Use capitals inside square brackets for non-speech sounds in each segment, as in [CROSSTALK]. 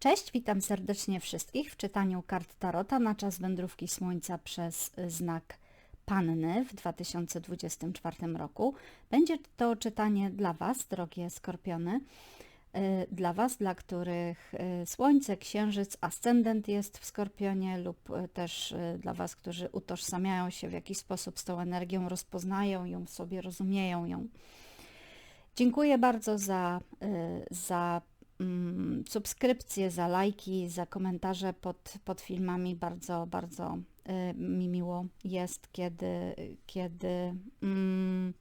Cześć, witam serdecznie wszystkich w czytaniu kart Tarota na czas wędrówki Słońca przez znak Panny w 2024 roku. Będzie to czytanie dla Was, drogie skorpiony, y, dla Was, dla których y, Słońce, Księżyc, Ascendent jest w Skorpionie lub y, też dla Was, którzy utożsamiają się w jakiś sposób z tą energią, rozpoznają ją w sobie, rozumieją ją. Dziękuję bardzo za, za mm, subskrypcje, za lajki, za komentarze pod, pod filmami. Bardzo, bardzo y, mi miło jest, kiedy, kiedy mm,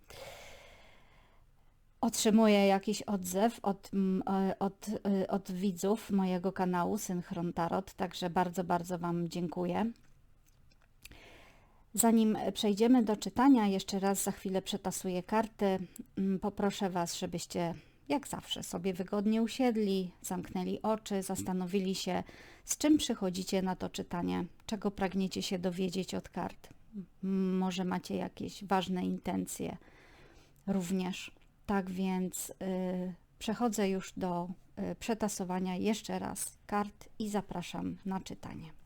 otrzymuję jakiś odzew od, mm, od, y, od widzów mojego kanału Synchron Tarot, także bardzo, bardzo Wam dziękuję. Zanim przejdziemy do czytania, jeszcze raz za chwilę przetasuję karty. Mm, poproszę Was, żebyście jak zawsze sobie wygodnie usiedli, zamknęli oczy, zastanowili się, z czym przychodzicie na to czytanie, czego pragniecie się dowiedzieć od kart. Może macie jakieś ważne intencje również. Tak więc yy, przechodzę już do yy, przetasowania jeszcze raz kart i zapraszam na czytanie.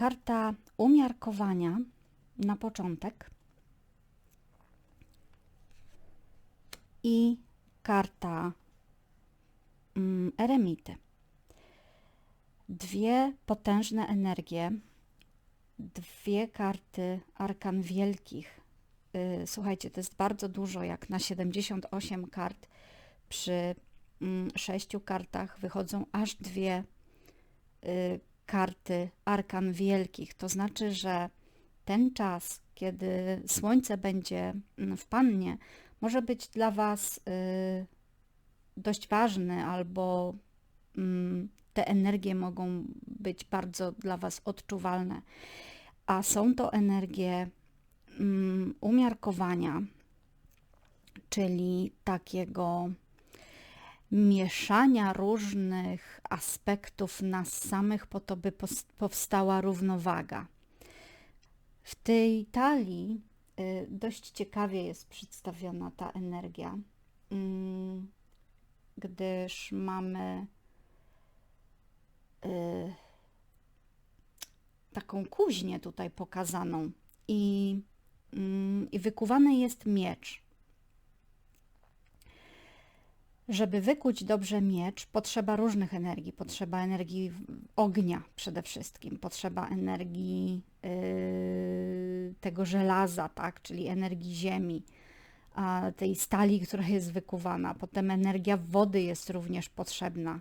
Karta umiarkowania na początek i karta mm, eremity. Dwie potężne energie, dwie karty arkan wielkich. Y, słuchajcie, to jest bardzo dużo, jak na 78 kart. Przy mm, sześciu kartach wychodzą aż dwie y, karty arkan wielkich. To znaczy, że ten czas, kiedy Słońce będzie mm, w Pannie, może być dla Was y, dość ważny, albo mm, te energie mogą być bardzo dla Was odczuwalne. A są to energie mm, umiarkowania, czyli takiego mieszania różnych aspektów nas samych po to, by powstała równowaga. W tej talii y, dość ciekawie jest przedstawiona ta energia, mm, gdyż mamy y, taką kuźnię tutaj pokazaną i, mm, i wykuwany jest miecz. Żeby wykuć dobrze miecz, potrzeba różnych energii. Potrzeba energii ognia przede wszystkim, potrzeba energii yy, tego żelaza, tak, czyli energii ziemi, a tej stali, która jest wykuwana. Potem energia wody jest również potrzebna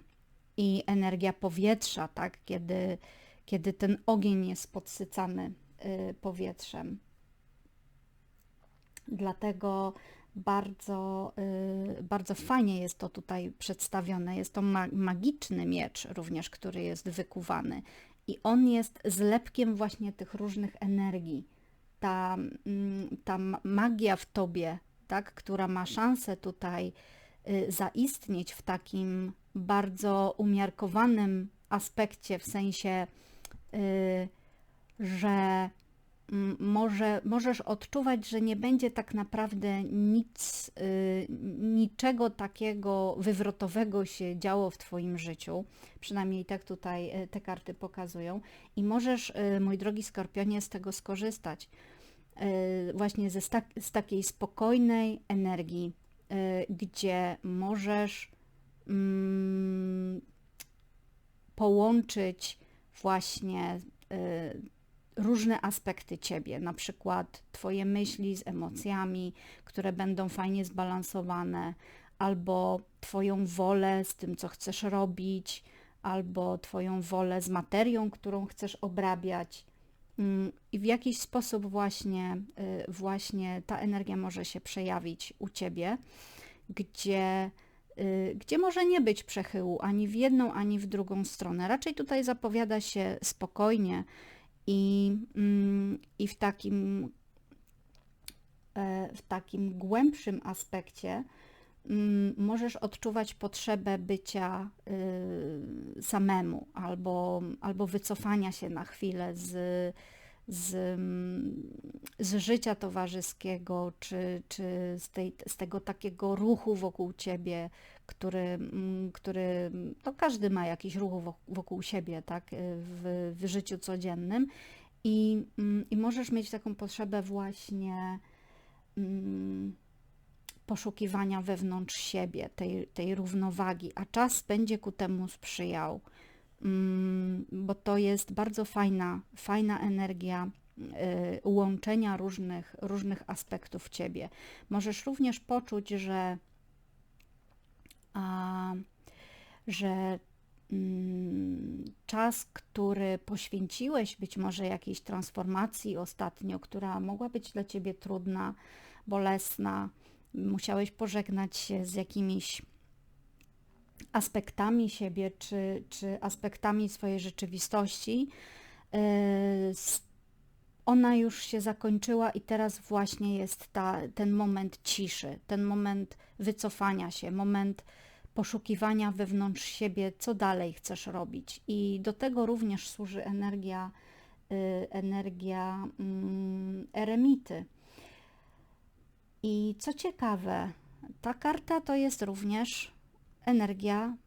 i energia powietrza, tak, kiedy, kiedy ten ogień jest podsycany yy, powietrzem. Dlatego bardzo, y, bardzo fajnie jest to tutaj przedstawione. Jest to magiczny miecz również, który jest wykuwany i on jest zlepkiem właśnie tych różnych energii. Ta, mm, ta magia w tobie, tak, która ma szansę tutaj y, zaistnieć w takim bardzo umiarkowanym aspekcie, w sensie, y, że może, możesz odczuwać, że nie będzie tak naprawdę nic, y, niczego takiego wywrotowego się działo w Twoim życiu. Przynajmniej tak tutaj y, te karty pokazują. I możesz, y, mój drogi Skorpionie, z tego skorzystać. Właśnie ze, z takiej spokojnej energii, gdzie możesz mm, połączyć właśnie różne aspekty ciebie, na przykład twoje myśli z emocjami, które będą fajnie zbalansowane, albo twoją wolę z tym, co chcesz robić, albo Twoją wolę z materią, którą chcesz obrabiać. Mm, I w jakiś sposób właśnie, y, właśnie ta energia może się przejawić u Ciebie, gdzie, y, gdzie może nie być przechyłu ani w jedną, ani w drugą stronę. Raczej tutaj zapowiada się spokojnie i, mm, i w takim e, w takim głębszym aspekcie mm, możesz odczuwać potrzebę bycia y, samemu albo, albo wycofania się na chwilę z, z, mm, z życia towarzyskiego, czy, czy z, tej, z tego takiego ruchu wokół ciebie, który, mm, który to każdy ma jakiś ruch wokół siebie, tak, w, w życiu codziennym. I, I możesz mieć taką potrzebę właśnie poszukiwania wewnątrz siebie, tej, tej równowagi, a czas będzie ku temu sprzyjał, mm, bo to jest bardzo fajna, fajna energia y, łączenia różnych, różnych aspektów ciebie. Możesz również poczuć, że, a, że mm, czas, który poświęciłeś być może jakiejś transformacji ostatnio, która mogła być dla ciebie trudna, bolesna, musiałeś pożegnać się z jakimiś aspektami siebie czy, czy aspektami swojej rzeczywistości. E, ona już się zakończyła i teraz właśnie jest ta, ten moment ciszy, ten moment wycofania się, moment poszukiwania wewnątrz siebie, co dalej chcesz robić. I do tego również służy energia, y, energia mm, eremity. I co ciekawe, ta karta to jest również energia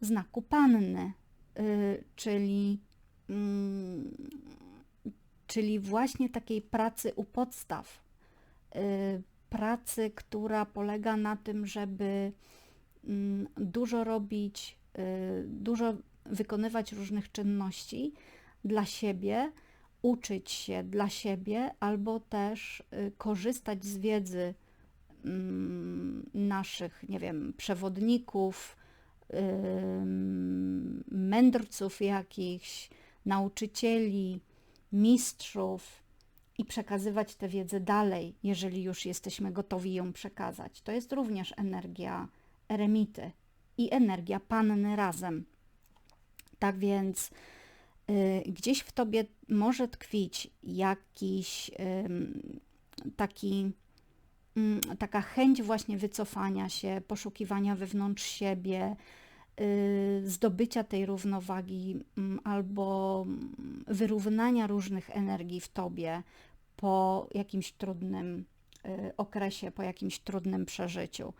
znaku panny, yy, czyli, yy, czyli właśnie takiej pracy u podstaw. Yy, pracy, która polega na tym, żeby mm, dużo robić, y, dużo wykonywać różnych czynności dla siebie, uczyć się dla siebie albo też y, korzystać z wiedzy mm, naszych, nie wiem, przewodników, mędrców jakichś, nauczycieli, mistrzów i przekazywać tę wiedzę dalej, jeżeli już jesteśmy gotowi ją przekazać. To jest również energia eremity i energia panny razem. Tak więc Y, gdzieś w tobie może tkwić jakiś taki, mm, taka chęć właśnie wycofania się, poszukiwania wewnątrz siebie, y, zdobycia tej równowagi mm, albo mm, wyrównania różnych energii w tobie po jakimś trudnym y, okresie, po jakimś trudnym przeżyciu.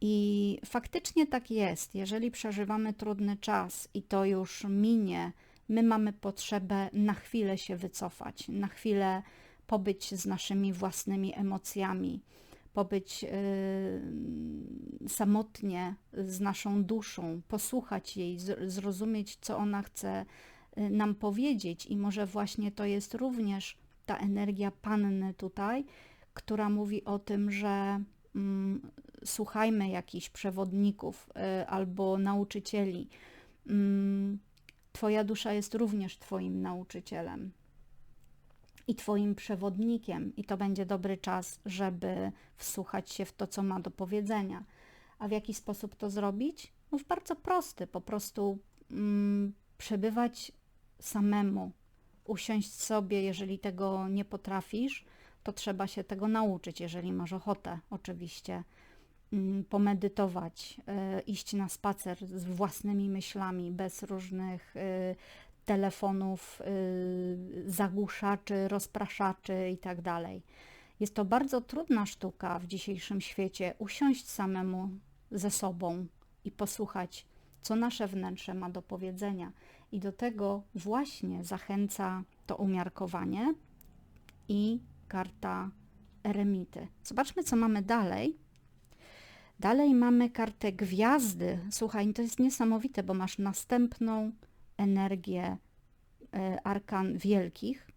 I faktycznie tak jest. Jeżeli przeżywamy trudny czas i to już minie, my mamy potrzebę na chwilę się wycofać, na chwilę pobyć z naszymi własnymi emocjami, pobyć y, samotnie z naszą duszą, posłuchać jej, zrozumieć, co ona chce y, nam powiedzieć, i może właśnie to jest również ta energia panny tutaj, która mówi o tym, że mm, słuchajmy jakichś przewodników y, albo nauczycieli. Mm, Twoja dusza jest również Twoim nauczycielem i Twoim przewodnikiem, i to będzie dobry czas, żeby wsłuchać się w to, co ma do powiedzenia. A w jaki sposób to zrobić? No w bardzo prosty, po prostu mm, przebywać samemu, usiąść sobie, jeżeli tego nie potrafisz, to trzeba się tego nauczyć, jeżeli masz ochotę, oczywiście Mm, pomedytować, e, iść na spacer z własnymi myślami, bez różnych e, telefonów, e, zagłuszaczy, rozpraszaczy itd. Tak Jest to bardzo trudna sztuka w dzisiejszym świecie usiąść samemu ze sobą i posłuchać, co nasze wnętrze ma do powiedzenia. I do tego właśnie zachęca to umiarkowanie i karta eremity. Zobaczmy, co mamy dalej. Dalej mamy kartę gwiazdy. Słuchaj, to jest niesamowite, bo masz następną energię e, arkan wielkich.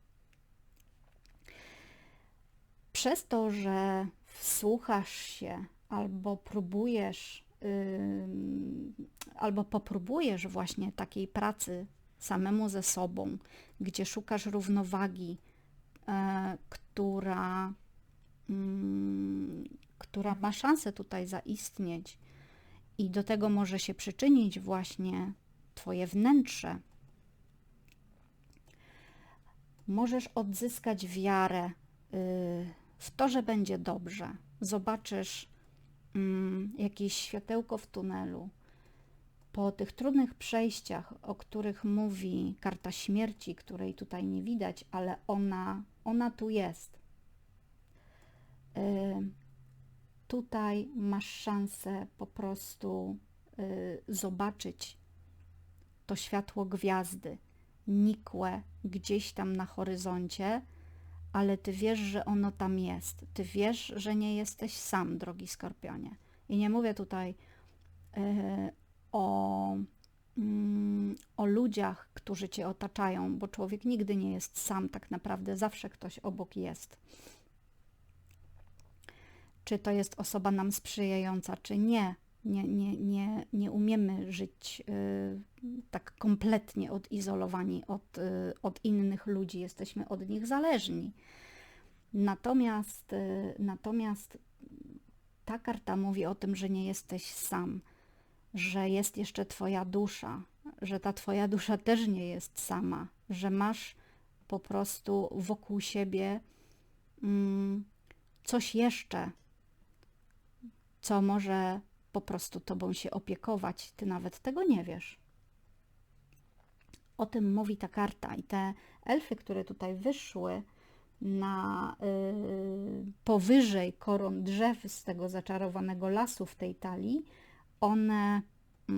Przez to, że wsłuchasz się albo próbujesz albo popróbujesz właśnie takiej pracy samemu ze sobą, gdzie szukasz równowagi, e, która, która ma szansę tutaj zaistnieć i do tego może się przyczynić właśnie Twoje wnętrze. Możesz odzyskać wiarę y, w to, że będzie dobrze. Zobaczysz mm, jakieś światełko w tunelu. Po tych trudnych przejściach, o których mówi karta śmierci, której tutaj nie widać, ale ona, ona tu jest. Y, tutaj masz szansę po prostu y, zobaczyć to światło gwiazdy, nikłe gdzieś tam na horyzoncie, ale ty wiesz, że ono tam jest. Ty wiesz, że nie jesteś sam, drogi skorpionie. I nie mówię tutaj y, o, mm, o ludziach, którzy cię otaczają, bo człowiek nigdy nie jest sam, tak naprawdę zawsze ktoś obok jest czy to jest osoba nam sprzyjająca, czy nie. Nie, nie, nie, nie umiemy żyć y, tak kompletnie odizolowani od, y, od innych ludzi, jesteśmy od nich zależni. Natomiast, y, natomiast ta karta mówi o tym, że nie jesteś sam, że jest jeszcze Twoja dusza, że ta Twoja dusza też nie jest sama, że masz po prostu wokół siebie mm, coś jeszcze, co może po prostu tobą się opiekować, ty nawet tego nie wiesz. O tym mówi ta karta i te elfy, które tutaj wyszły na yy, powyżej koron drzew z tego zaczarowanego lasu w tej talii, one, yy,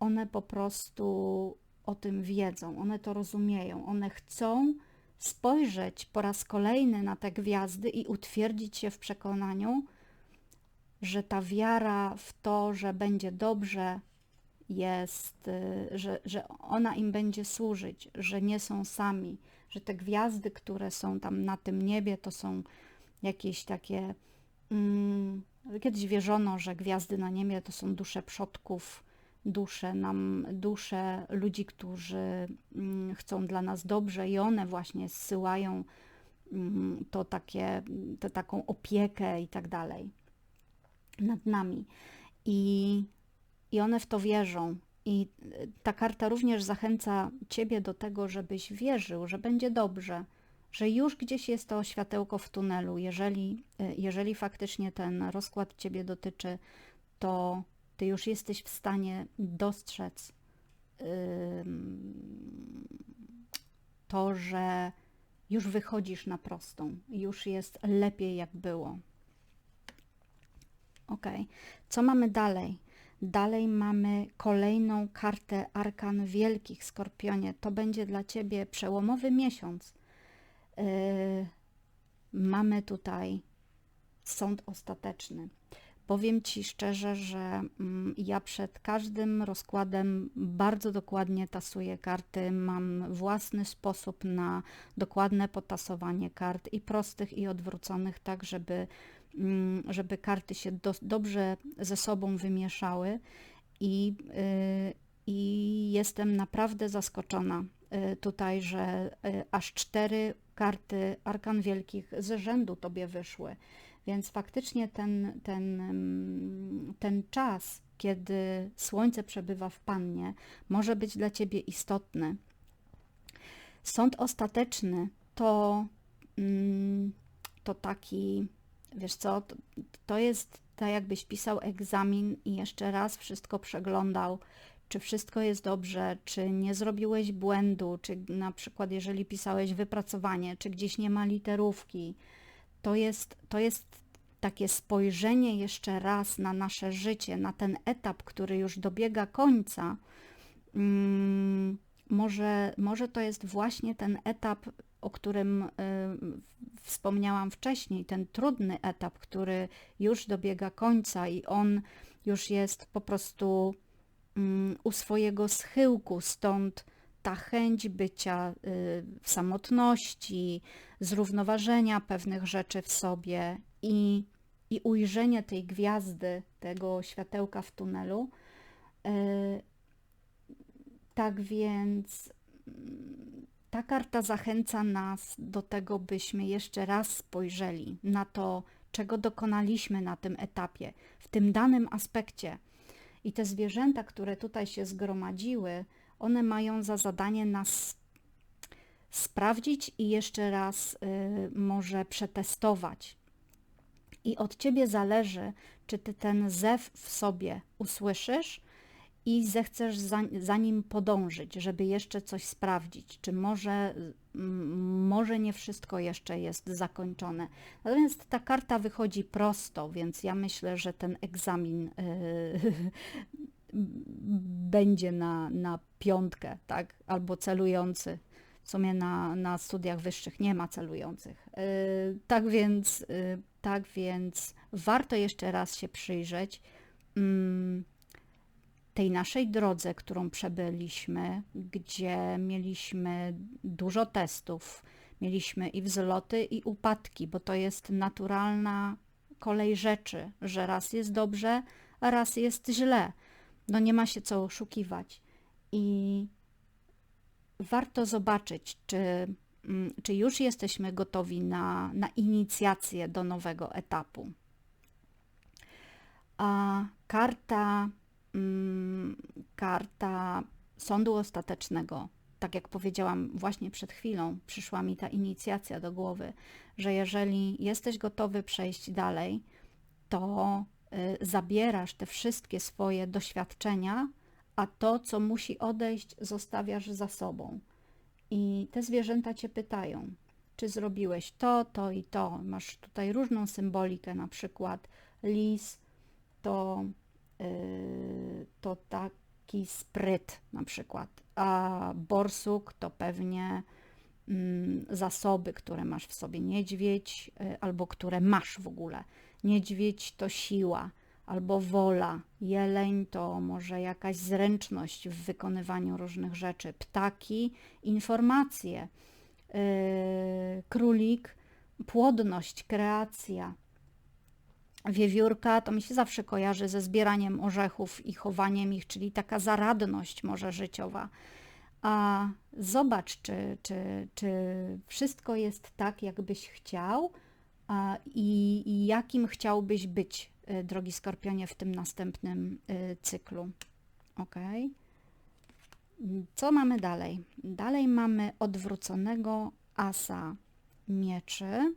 one po prostu o tym wiedzą, one to rozumieją, one chcą spojrzeć po raz kolejny na te gwiazdy i utwierdzić się w przekonaniu, że ta wiara w to, że będzie dobrze, jest, y, że, że ona im będzie służyć, że nie są sami, że te gwiazdy, które są tam na tym niebie, to są jakieś takie. Mm, kiedyś wierzono, że gwiazdy na niebie to są dusze przodków, dusze nam, dusze ludzi, którzy mm, chcą dla nas dobrze i one właśnie zsyłają mm, to takie, tę taką opiekę i tak dalej nad nami. I, I one w to wierzą. I ta karta również zachęca Ciebie do tego, żebyś wierzył, że będzie dobrze, że już gdzieś jest to światełko w tunelu. Jeżeli, jeżeli faktycznie ten rozkład Ciebie dotyczy, to ty już jesteś w stanie dostrzec to, że już wychodzisz na prostą, już jest lepiej jak było. Ok, co mamy dalej? Dalej mamy kolejną kartę Arkan Wielkich, Skorpionie. To będzie dla Ciebie przełomowy miesiąc. Yy, mamy tutaj sąd ostateczny. Powiem Ci szczerze, że mm, ja przed każdym rozkładem bardzo dokładnie tasuję karty. Mam własny sposób na dokładne potasowanie kart i prostych i odwróconych, tak żeby, żeby karty się do, dobrze ze sobą wymieszały i, yy, i jestem naprawdę zaskoczona yy, tutaj, że yy, aż cztery karty Arkan Wielkich z rzędu Tobie wyszły. Więc faktycznie ten, ten, ten czas, kiedy Słońce przebywa w Pannie, może być dla Ciebie istotny. Sąd ostateczny to, mm, to taki, wiesz co, to, to jest tak jakbyś pisał egzamin i jeszcze raz wszystko przeglądał, czy wszystko jest dobrze, czy nie zrobiłeś błędu, czy na przykład jeżeli pisałeś wypracowanie, czy gdzieś nie ma literówki, to jest, to jest takie spojrzenie jeszcze raz na nasze życie, na ten etap, który już dobiega końca. Hmm, może, może to jest właśnie ten etap, o którym y, wspomniałam wcześniej, ten trudny etap, który już dobiega końca i on już jest po prostu y, u swojego schyłku, stąd ta chęć bycia y, w samotności, zrównoważenia pewnych rzeczy w sobie i i ujrzenie tej gwiazdy, tego światełka w tunelu. E, tak więc mm, ta karta zachęca nas do tego, byśmy jeszcze raz spojrzeli na to, czego dokonaliśmy na tym etapie, w tym danym aspekcie. I te zwierzęta, które tutaj się zgromadziły, one mają za zadanie nas sprawdzić i jeszcze raz y, może przetestować. I od ciebie zależy, czy ty ten zew w sobie usłyszysz i zechcesz za, za nim podążyć, żeby jeszcze coś sprawdzić, czy może, może nie wszystko jeszcze jest zakończone. Natomiast ta karta wychodzi prosto, więc ja myślę, że ten egzamin yy, [LAUGHS] będzie na, na piątkę, tak? albo celujący. W sumie na, na studiach wyższych nie ma celujących. Yy, tak więc, yy, tak więc warto jeszcze raz się przyjrzeć. Yy, tej naszej drodze, którą przebyliśmy, gdzie mieliśmy dużo testów, mieliśmy i wzloty, i upadki, bo to jest naturalna kolej rzeczy, że raz jest dobrze, a raz jest źle. No nie ma się co oszukiwać. I warto zobaczyć, czy, mm, czy już jesteśmy gotowi na, na inicjację do nowego etapu. A karta karta sądu ostatecznego. Tak jak powiedziałam właśnie przed chwilą, przyszła mi ta inicjacja do głowy, że jeżeli jesteś gotowy przejść dalej, to y, zabierasz te wszystkie swoje doświadczenia, a to, co musi odejść, zostawiasz za sobą. I te zwierzęta cię pytają, czy zrobiłeś to, to i to. Masz tutaj różną symbolikę, na przykład lis to to taki spryt na przykład, a borsuk to pewnie mm, zasoby, które masz w sobie, niedźwiedź y, albo które masz w ogóle. Niedźwiedź to siła albo wola, jeleń to może jakaś zręczność w wykonywaniu różnych rzeczy, ptaki informacje, yy, królik płodność, kreacja, Wiewiórka to mi się zawsze kojarzy ze zbieraniem orzechów i chowaniem ich, czyli taka zaradność może życiowa. A zobacz, czy, czy, czy wszystko jest tak, jakbyś chciał i, i jakim chciałbyś być, y, drogi Skorpionie, w tym następnym y, cyklu. Ok. Co mamy dalej? Dalej mamy odwróconego asa mieczy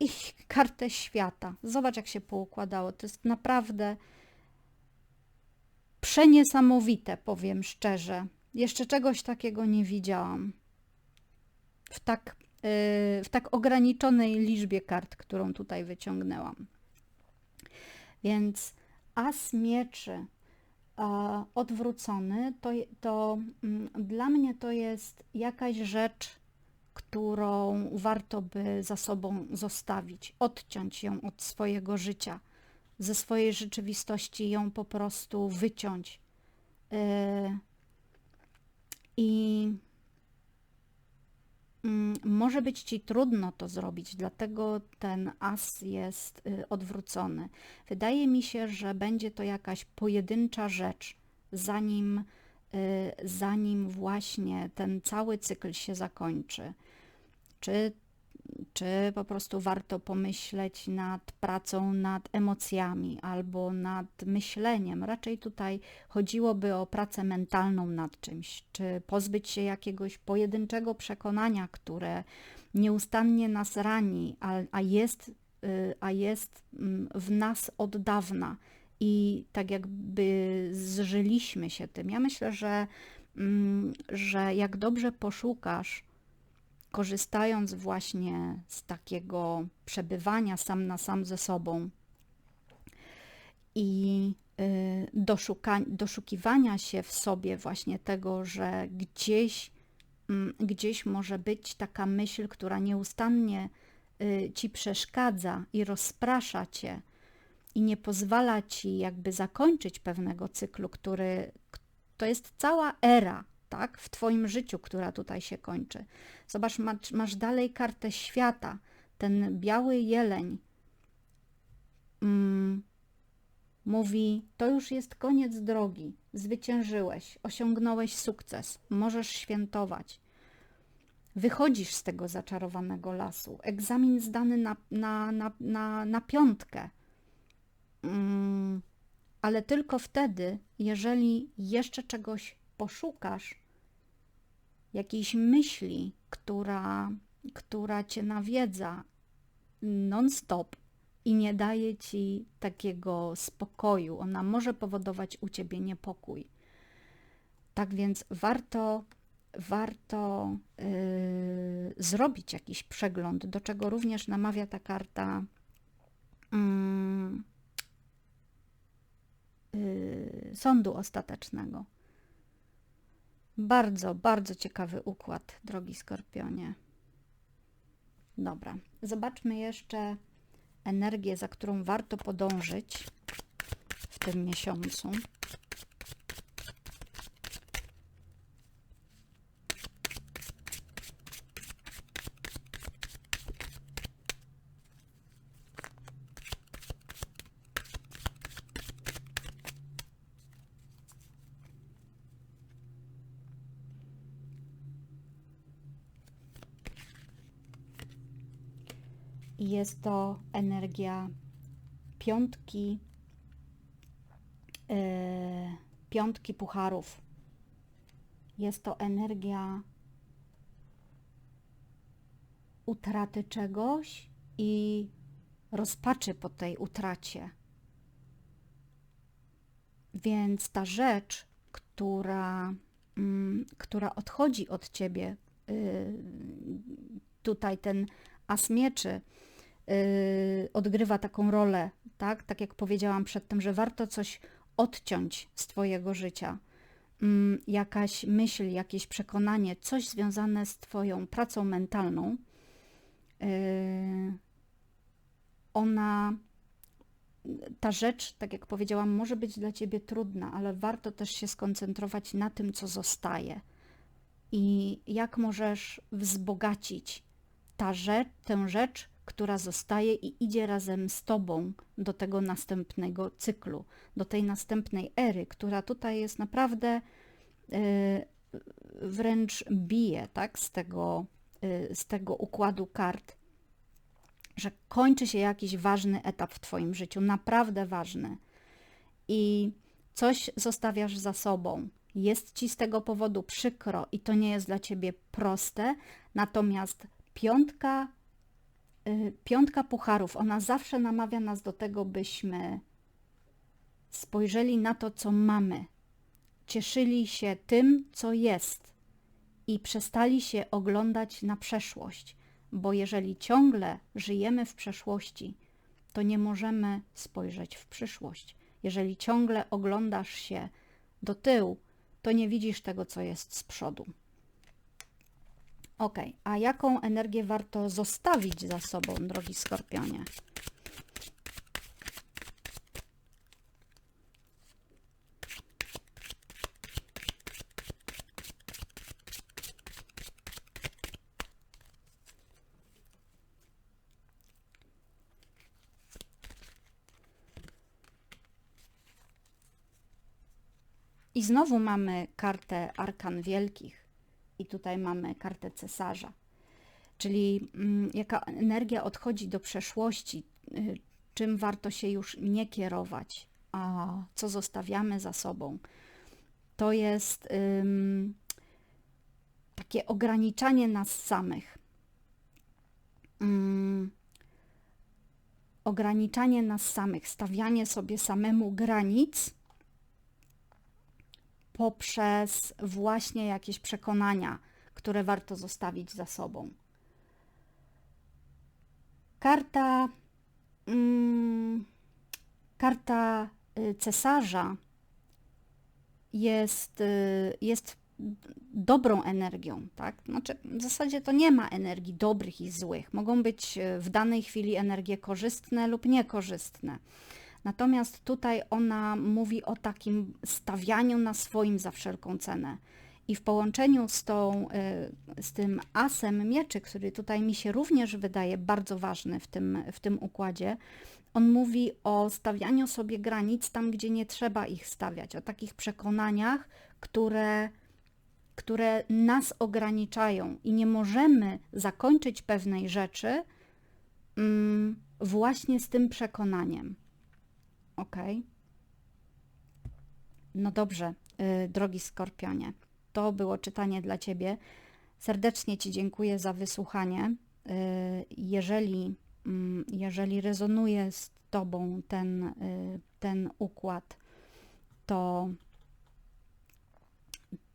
i kartę świata. Zobacz, jak się poukładało. To jest naprawdę przeniesamowite, powiem szczerze. Jeszcze czegoś takiego nie widziałam. W tak, yy, w tak ograniczonej liczbie kart, którą tutaj wyciągnęłam. Więc as mieczy odwrócony, to, to mm, dla mnie to jest jakaś rzecz którą warto by za sobą zostawić, odciąć ją od swojego życia, ze swojej rzeczywistości ją po prostu wyciąć. Yy, I mm, może być ci trudno to zrobić, dlatego ten as jest y, odwrócony. Wydaje mi się, że będzie to jakaś pojedyncza rzecz, zanim, y, zanim właśnie ten cały cykl się zakończy? Czy, czy po prostu warto pomyśleć nad pracą nad emocjami albo nad myśleniem. Raczej tutaj chodziłoby o pracę mentalną nad czymś, czy pozbyć się jakiegoś pojedynczego przekonania, które nieustannie nas rani, a, a, jest, y, a jest mm, w nas od dawna i tak jakby zżyliśmy się tym. Ja myślę, że, mm, że jak dobrze poszukasz korzystając właśnie z takiego przebywania sam na sam ze sobą i y, doszuka, doszukiwania się w sobie właśnie tego, że gdzieś, mm, gdzieś może być taka myśl, która nieustannie y, ci przeszkadza i rozprasza cię i nie pozwala ci jakby zakończyć pewnego cyklu, który to jest cała era, tak, w twoim życiu, która tutaj się kończy. Zobacz, masz, masz dalej kartę świata, ten biały jeleń. Mm, mówi: To już jest koniec drogi, zwyciężyłeś, osiągnąłeś sukces, możesz świętować. Wychodzisz z tego zaczarowanego lasu, egzamin zdany na, na, na, na, na piątkę, Mm, ale tylko wtedy, jeżeli jeszcze czegoś poszukasz, jakiejś myśli, która, która cię nawiedza non-stop i nie daje ci takiego spokoju, ona może powodować u ciebie niepokój. Tak więc warto warto yy, zrobić jakiś przegląd, do czego również namawia ta karta yy, sądu ostatecznego. Bardzo, bardzo ciekawy układ, drogi skorpionie. Dobra, zobaczmy jeszcze energię, za którą warto podążyć w tym miesiącu. I jest to energia piątki, yy, piątki pucharów. Jest to energia utraty czegoś i rozpaczy po tej utracie. Więc ta rzecz, która, mm, która odchodzi od ciebie, yy, tutaj ten as mieczy, Y, odgrywa taką rolę, tak? Tak jak powiedziałam przedtem, że warto coś odciąć z Twojego życia. Mm, jakaś myśl, jakieś przekonanie, coś związane z Twoją pracą mentalną, y, ona, ta rzecz, tak jak powiedziałam, może być dla Ciebie trudna, ale warto też się skoncentrować na tym, co zostaje i jak możesz wzbogacić ta rzecz, tę rzecz, która zostaje i idzie razem z Tobą do tego następnego cyklu, do tej następnej ery, która tutaj jest naprawdę y, wręcz bije tak, z, tego, y, z tego układu kart, że kończy się jakiś ważny etap w Twoim życiu, naprawdę ważny. I coś zostawiasz za sobą. Jest Ci z tego powodu przykro i to nie jest dla Ciebie proste, natomiast piątka piątka pucharów, ona zawsze namawia nas do tego, byśmy spojrzeli na to, co mamy, cieszyli się tym, co jest i przestali się oglądać na przeszłość, bo jeżeli ciągle żyjemy w przeszłości, to nie możemy spojrzeć w przyszłość. Jeżeli ciągle oglądasz się do tyłu, to nie widzisz tego, co jest z przodu. Ok, a jaką energię warto zostawić za sobą, drogi skorpionie? I znowu mamy kartę Arkan Wielkich i tutaj mamy kartę cesarza. Czyli mm, jaka energia odchodzi do przeszłości, y, czym warto się już nie kierować, a co zostawiamy za sobą. To jest takie ograniczanie nas samych. Ym, ograniczanie nas samych, stawianie sobie samemu granic poprzez właśnie jakieś przekonania, które warto zostawić za sobą. Karta, mm, karta y, cesarza jest, y, jest dobrą energią, tak? Znaczy, w zasadzie to nie ma energii dobrych i złych. Mogą być y, w danej chwili energie korzystne lub niekorzystne. Natomiast tutaj ona mówi o takim stawianiu na swoim za wszelką cenę. I w połączeniu z, tą, y, z tym asem mieczy, który tutaj mi się również wydaje bardzo ważny w tym, w tym układzie, on mówi o stawianiu sobie granic tam, gdzie nie trzeba ich stawiać, o takich przekonaniach, które, które nas ograniczają i nie możemy zakończyć pewnej rzeczy mm, właśnie z tym przekonaniem. Ok? No dobrze, yy, drogi skorpionie, to było czytanie dla Ciebie. Serdecznie Ci dziękuję za wysłuchanie. Yy, jeżeli Mm, jeżeli rezonuje z Tobą ten, y, ten układ, to,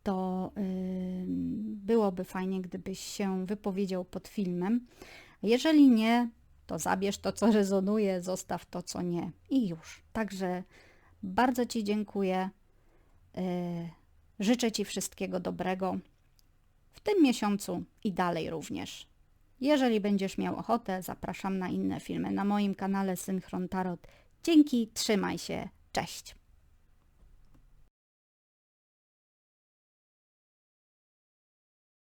to y, byłoby fajnie, gdybyś się wypowiedział pod filmem. Jeżeli nie, to zabierz to, co rezonuje, zostaw to, co nie i już. Także bardzo Ci dziękuję. Y, życzę Ci wszystkiego dobrego w tym miesiącu i dalej również. Jeżeli będziesz miał ochotę, zapraszam na inne filmy na moim kanale Synchron Tarot. Dzięki, trzymaj się, cześć!